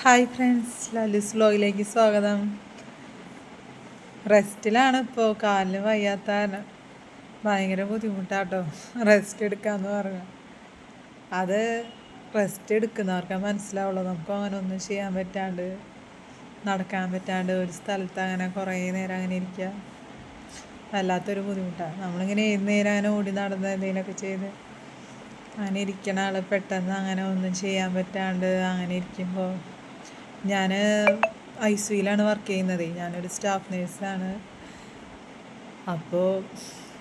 Hi friends Lalu's വ്ലോഗിലേക്ക് സ്വാഗതം. റെസ്റ്റിലാണ് ഇപ്പോൾ കാലിന് വയ്യാത്ത ഭയങ്കര ബുദ്ധിമുട്ടാട്ടോ റെസ്റ്റ് എടുക്കാന്ന് പറഞ്ഞു. അത് റെസ്റ്റ് എടുക്കുന്നവർക്ക് മനസ്സിലാവുള്ളൂ നമുക്ക് അങ്ങനെ ഒന്നും ചെയ്യാൻ പറ്റാണ്ട് നടക്കാൻ പറ്റാണ്ട് ഒരു സ്ഥലത്ത് അങ്ങനെ കുറേ നേരം അങ്ങനെ ഇരിക്കുക വല്ലാത്തൊരു ബുദ്ധിമുട്ടാണ് നമ്മളിങ്ങനെ ഏത് നേരം അങ്ങനെ ഓടി നടന്ന് എന്തെങ്കിലുമൊക്കെ ചെയ്ത് അങ്ങനെ ഇരിക്കണ ആൾ പെട്ടെന്ന് അങ്ങനെ ഒന്നും ചെയ്യാൻ പറ്റാണ്ട് അങ്ങനെ ഇരിക്കുമ്പോൾ ഞാൻ ഐ സിയിലാണ് വർക്ക് ചെയ്യുന്നത്. ഞാനൊരു സ്റ്റാഫ് നേഴ്സാണ് അപ്പോൾ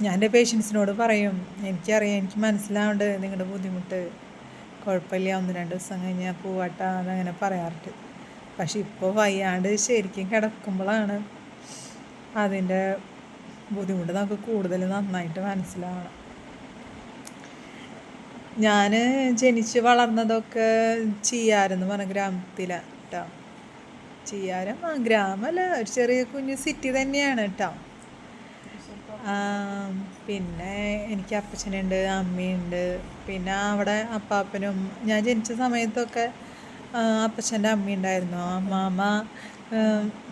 ഞാൻ എന്റെ പേഷ്യൻസിനോട് പറയും എനിക്കറിയാം എനിക്ക് മനസ്സിലാവുണ്ട് നിങ്ങളുടെ ബുദ്ധിമുട്ട്. കുഴപ്പമില്ല ഒന്ന് രണ്ട് ദിവസം കഴിഞ്ഞാൽ പോവാട്ടാ എന്നങ്ങനെ പറയാറുണ്ട്. പക്ഷെ ഇപ്പോൾ വയ്യാണ്ട് ശരിക്കും കിടക്കുമ്പോഴാണ് അതിന്റെ ബുദ്ധിമുട്ട് നമുക്ക് കൂടുതൽ നന്നായിട്ട് മനസ്സിലാവണം. ഞാൻ ജനിച്ച് വളർന്നതൊക്കെ ചെയ്യാരെന്ന് പറഞ്ഞ ഗ്രാമത്തിലാണ് കേട്ടോ. ചെയ്യാരം ആ ഗ്രാമമല്ല ഒരു ചെറിയ കുഞ്ഞു സിറ്റി തന്നെയാണ് കേട്ടോ. പിന്നെ എനിക്ക് അപ്പച്ചനുണ്ട് അമ്മയുണ്ട്. പിന്നെ അവിടെ അപ്പാപ്പനും ഞാൻ ജനിച്ച സമയത്തൊക്കെ അപ്പച്ചന്റെ അമ്മയുണ്ടായിരുന്നു. അമ്മാമ്മ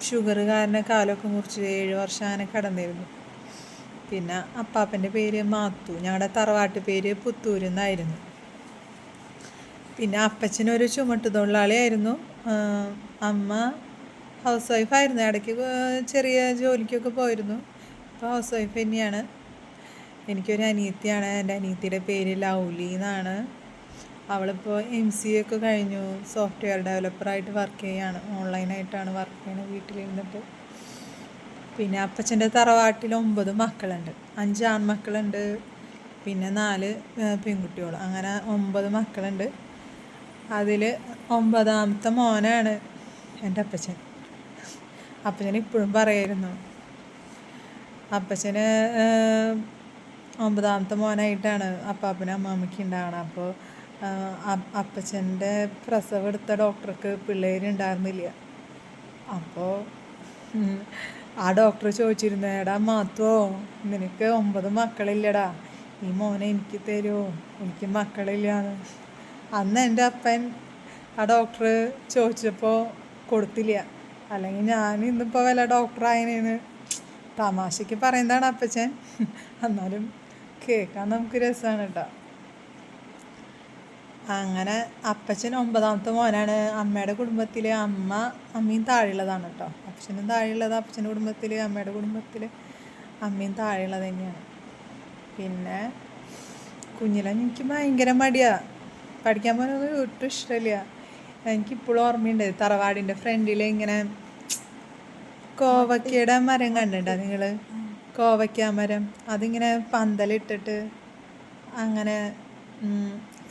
ഷുഗർ കാരണം കാലമൊക്കെ മുറിച്ച് ഏഴ് വർഷം അങ്ങനെ കിടന്നിരുന്നു. പിന്നെ അപ്പാപ്പന്റെ പേര് മാത്തു. ഞങ്ങളുടെ തറവാട്ട് പേര് പുത്തൂരുന്നായിരുന്നു പിന്നെ അപ്പച്ചനൊരു ചുമട്ട് തൊഴിലാളിയായിരുന്നു അമ്മ ഹൗസ് വൈഫായിരുന്നു ഇടയ്ക്ക് ചെറിയ ജോലിക്കൊക്കെ പോയിരുന്നു. ഇപ്പോൾ ഹൗസ് വൈഫ് തന്നെയാണ്. എനിക്കൊരു അനിയത്തിയാണ്. എന്റെ അനിയത്തിയുടെ പേര് ലൗലി എന്നാണ്. അവളിപ്പോൾ എം സി എ ഒക്കെ കഴിഞ്ഞു. സോഫ്റ്റ്വെയർ ഡെവലപ്പറായിട്ട് വർക്ക് ചെയ്യാണ്. ഓൺലൈനായിട്ടാണ് വർക്ക് ചെയ്യുന്നത് വീട്ടിലിരുന്നിട്ട്. പിന്നെ അപ്പച്ചന്റെ തറവാട്ടിൽ ഒമ്പത് മക്കളുണ്ട്. അഞ്ച് ആൺമക്കളുണ്ട്. പിന്നെ നാല് പെൺകുട്ടികൾ അങ്ങനെ ഒമ്പത് മക്കളുണ്ട്. അതിൽ ഒമ്പതാമത്തെ മോനാണ് എന്റെ അപ്പച്ചൻ. അപ്പച്ചൻ ഇപ്പോഴും പറയായിരുന്നു അപ്പച്ചന് ഒമ്പതാമത്തെ മോനായിട്ടാണ് അപ്പാപ്പനും അമ്മാമ്മയ്ക്ക് ഉണ്ടാവണം അപ്പോൾ അപ്പച്ചന്റെ പ്രസവം എടുത്ത ഡോക്ടർക്ക് പിള്ളേരുണ്ടായിരുന്നില്ല അപ്പോൾ ആ ഡോക്ടർ ചോദിച്ചിരുന്നു എടാ മാത്തോ നിനക്ക് ഒമ്പത് മക്കളില്ലടാ. ഈ മോനെ എനിക്ക് തരുമോ എനിക്ക് മക്കളില്ലാന്ന്. അന്ന് എന്റെ അപ്പൻ ആ ഡോക്ടർ ചോദിച്ചപ്പോൾ കൊടുത്തില്ല. അല്ലെങ്കിൽ ഞാൻ ഇന്നിപ്പോൾ വല്ല ഡോക്ടറായതിന് തമാശയ്ക്ക് പറയുന്നതാണ് അപ്പച്ചൻ. എന്നാലും കേൾക്കാൻ നമുക്ക് രസമാണ് കേട്ടോ. അങ്ങനെ അപ്പച്ചൻ ഒമ്പതാമത്തെ മോനാണ്. അമ്മയുടെ കുടുംബത്തിൽ അമ്മ അമ്മയും താഴെയുള്ളതാണ് കേട്ടോ. അപ്പച്ചനും താഴെയുള്ളത് അപ്പച്ചന്റെ കുടുംബത്തിൽ അമ്മയുടെ കുടുംബത്തിൽ അമ്മയും താഴെയുള്ളത് തന്നെയാണ്. പിന്നെ കുഞ്ഞിലെ എനിക്ക് ഭയങ്കര മടിയാണ് പഠിക്കാൻ പോകുന്നത് ഒട്ടും ഇഷ്ടമില്ല. എനിക്കിപ്പോഴും ഓർമ്മയുണ്ട് തറവാടിന്റെ ഫ്രണ്ടിൽ ഇങ്ങനെ കോവക്കയുടെ മരം കണ്ടിട്ടുണ്ടോ നിങ്ങൾ കോവയ്ക്ക മരം. അതിങ്ങനെ പന്തലിട്ടിട്ട് അങ്ങനെ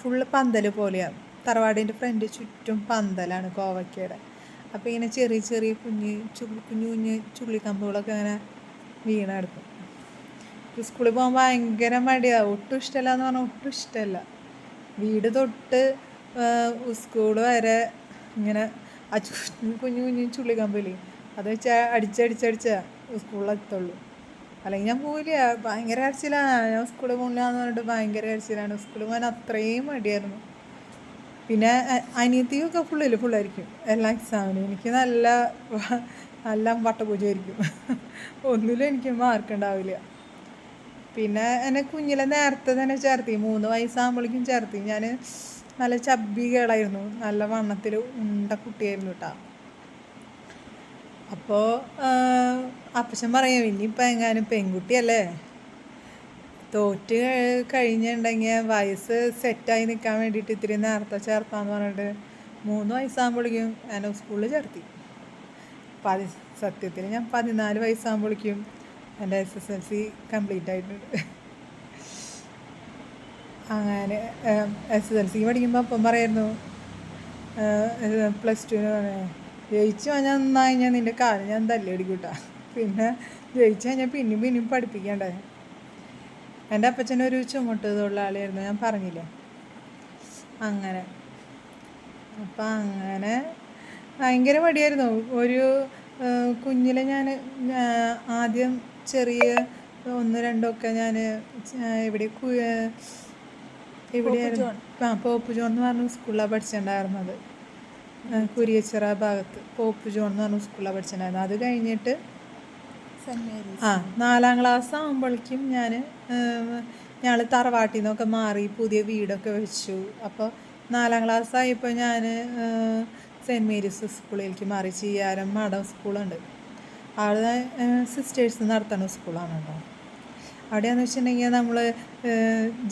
ഫുള്ള് പന്തൽ പോലെയാണ് തറവാടിന്റെ ഫ്രണ്ട് ചുറ്റും പന്തലാണ് കോവയ്ക്കയുടെ അപ്പോൾ ഇങ്ങനെ ചെറിയ ചെറിയ കുഞ്ഞ് കുഞ്ഞു കുഞ്ഞ് ചുള്ളിക്കമ്പുകളൊക്കെ അങ്ങനെ വീണെടുക്കും സ്കൂളിൽ പോകാൻ ഭയങ്കര മടിയാണ് ഒട്ടും ഇഷ്ടമല്ല എന്ന് പറഞ്ഞാൽ ഒട്ടും ഇഷ്ടമല്ല. വീട് തൊട്ട് സ്കൂൾ വരെ ഇങ്ങനെ ആ കുഞ്ഞു കുഞ്ഞു ചുള്ളിക്കമ്പലി അത് വെച്ചാൽ അടിച്ചടിച്ചടിച്ചാൽ സ്കൂളിലെത്തുള്ളൂ അല്ലെങ്കിൽ ഞാൻ പോവില്ല. ഭയങ്കര കരച്ചിലാണ്. ഞാൻ സ്കൂളിൽ പോകില്ല പറഞ്ഞിട്ട് ഭയങ്കര കരച്ചിലാണ്. സ്കൂളിൽ പോകാൻ അത്രയും മടിയായിരുന്നു. പിന്നെ അനിയത്തിയൊക്കെ ഫുള്ളിൽ ഫുള്ളായിരിക്കും. എല്ലാ എക്സാമിനും എനിക്ക് നല്ല നല്ല വട്ടപൂജയായിരിക്കും. ഒന്നിലും എനിക്ക് മാർക്ക് ഉണ്ടാവില്ല. പിന്നെ എന്നെ കുഞ്ഞിലെ നേരത്തെ തന്നെ ചേർത്തി. മൂന്ന് വയസ്സാകുമ്പോഴേക്കും ചേർത്തി. ഞാൻ നല്ല ചബ്ബി കേളായിരുന്നു. നല്ല വണ്ണത്തിൽ ഉണ്ട കുട്ടിയായിരുന്നു കേട്ടോ അപ്പോൾ അപ്പച്ചൻ പറയും ഇനിയിപ്പോൾ എങ്ങാനും പെൺകുട്ടിയല്ലേ? തോറ്റ് കഴിഞ്ഞിട്ടുണ്ടെങ്കിൽ വയസ്സ് സെറ്റായി നിൽക്കാൻ വേണ്ടിയിട്ട് ഇത്തിരി നേരത്തെ ചേർത്താന്ന് പറഞ്ഞിട്ട് മൂന്ന് വയസ്സാകുമ്പോഴേക്കും എന്നെ സ്കൂളിൽ ചേർത്തി. പതി സത്യത്തിൽ ഞാൻ പതിനാല് വയസ്സാകുമ്പോഴേക്കും എന്റെ S S L C complete ആയിട്ടുണ്ട്. അങ്ങനെ എസ് എസ് എൽ സി പഠിക്കുമ്പോൾ അപ്പം പറയായിരുന്നു പ്ലസ് ടുവിന് ജയിച്ചു കഴിഞ്ഞാൽ നന്നായി ഞാൻ നിന്റെ കാലം ഞാൻ തല്ലിയടിക്കൂട്ടാ പിന്നെ ജയിച്ചു കഴിഞ്ഞാൽ പിന്നെയും പിന്നെയും പഠിപ്പിക്കണ്ടേ. എന്റെ അപ്പച്ചനൊരു ചുമട്ട് തൊഴിലാളിയായിരുന്നു ഞാൻ പറഞ്ഞില്ലേ. അങ്ങനെ. അപ്പം അങ്ങനെ ഭയങ്കര മടിയായിരുന്നു. ഒരു കുഞ്ഞിലെ ഞാൻ ആദ്യം ചെറിയ ഒന്ന് രണ്ടൊക്കെ ഞാൻ ഇവിടെ എവിടെയായിരുന്നു ആ പോപ്പ് ജോൺ എന്ന് പറഞ്ഞ സ്കൂളിലാണ് പഠിച്ചിട്ടുണ്ടായിരുന്നത് കുരിയച്ചിറ ഭാഗത്ത്. പോപ്പ് ജോൺ എന്ന് പറഞ്ഞ സ്കൂളിലാണ് പഠിച്ചിട്ടുണ്ടായിരുന്നത് അത് കഴിഞ്ഞിട്ട് ആ നാലാം ക്ലാസ് ആകുമ്പോഴേക്കും ഞാൻ ഞങ്ങൾ തറവാട്ടിൽ നിന്നൊക്കെ മാറി പുതിയ വീടൊക്കെ വെച്ചു. അപ്പോൾ നാലാം ക്ലാസ് ആയപ്പോൾ ഞാൻ സെന്റ് മേരീസ് സ്കൂളിലേക്ക് മാറി. ചെയ്യാരം മഠം സ്കൂളുണ്ട്. അവിടെ സിസ്റ്റേഴ്സ് നടത്തുന്ന സ്കൂളാണ് കേട്ടോ അവിടെയെന്ന് വെച്ചിട്ടുണ്ടെങ്കിൽ നമ്മൾ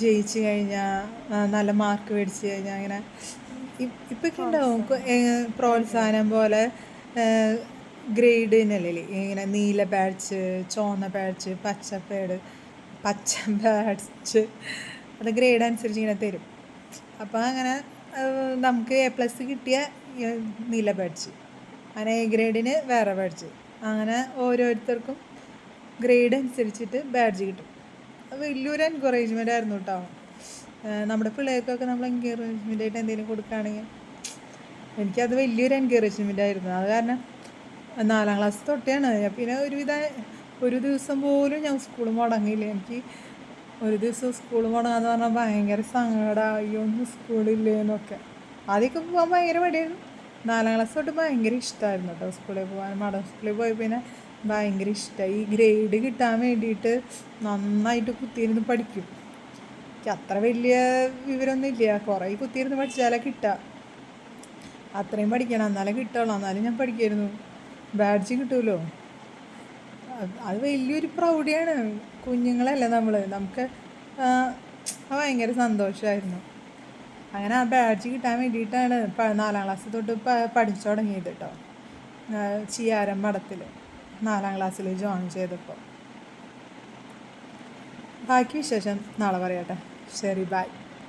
ജയിച്ചു കഴിഞ്ഞാൽ നല്ല മാർക്ക് മേടിച്ച് കഴിഞ്ഞാൽ അങ്ങനെ ഇപ്പൊക്കെ ഉണ്ടാവും. പ്രോത്സാഹനം പോലെ ഗ്രേഡിനല്ലേ ഇങ്ങനെ നീല പാഡ്സ് ചുവന്ന പാഡ്സ് പച്ച പേഡ് പച്ച പാഡ്സ് അത് ഗ്രേഡ് അനുസരിച്ച് ഇങ്ങനെ തരും. അപ്പോൾ അങ്ങനെ നമുക്ക് എ പ്ലസ് കിട്ടിയ നീല പാഡ്സ് അങ്ങനെ എ ഗ്രേഡിന് വേറെ ബാഡ്ജ് അങ്ങനെ ഓരോരുത്തർക്കും ഗ്രേഡ് അനുസരിച്ചിട്ട് ബാഡ്ജ് കിട്ടും. വലിയൊരു എൻകറേജ്മെന്റ് ആയിരുന്നു കേട്ടോ നമ്മുടെ പിള്ളേർക്കൊക്കെ നമ്മൾ എൻകറേജ്മെന്റ് ആയിട്ട് എന്തെങ്കിലും കൊടുക്കുകയാണെങ്കിൽ എനിക്കത് വലിയൊരു എൻകറേജ്മെന്റ് ആയിരുന്നു. അത് കാരണം നാലാം ക്ലാസ് തൊട്ടാണ്. പിന്നെ ഒരുവിധ ഒരു ദിവസം പോലും ഞാൻ സ്കൂൾ മുടങ്ങിയില്ല. എനിക്ക് ഒരു ദിവസം സ്കൂൾ മുടങ്ങാന്ന് പറഞ്ഞാൽ ഭയങ്കര സങ്കടമായി ഒന്നും സ്കൂളില്ലേ എന്നൊക്കെ. ആദ്യമൊക്കെ പോകാൻ ഭയങ്കര മടിയായിരുന്നു. നാലാം ക്ലാസ് തൊട്ട് ഭയങ്കര ഇഷ്ടമായിരുന്നു കേട്ടോ സ്കൂളിൽ പോകാൻ. മടം സ്കൂളിൽ പോയി പിന്നെ ഭയങ്കര ഇഷ്ടമായി ഈ ഗ്രേഡ് കിട്ടാൻ വേണ്ടിയിട്ട് നന്നായിട്ട് കുത്തിയിരുന്ന് പഠിക്കും. എനിക്ക് അത്ര വലിയ വിവരമൊന്നും ഇല്ല. കുറേ കുത്തിയിരുന്ന് പഠിച്ചാലേ കിട്ടുക അത്രയും പഠിക്കണം. എന്നാലേ കിട്ടുള്ളൂ. എന്നാലും ഞാൻ പഠിക്കായിരുന്നു. ബാഡ്ജ് കിട്ടുമല്ലോ അത് വലിയൊരു പ്രൗഢിയാണ്. കുഞ്ഞുങ്ങളല്ലേ നമ്മൾ നമുക്ക് ഭയങ്കര സന്തോഷമായിരുന്നു അങ്ങനെ ആ ബാഡ്ജ് കിട്ടാൻ വേണ്ടിയിട്ടാണ് നാലാം ക്ലാസ് തൊട്ട് പഠിച്ചു തുടങ്ങിയത് കേട്ടോ ചിയാരം മഠത്തിൽ നാലാം ക്ലാസ്സിൽ ജോയിൻ ചെയ്തപ്പോൾ ബാക്കി വിശേഷം നാളെ പറയട്ടെ. ശരി ബൈ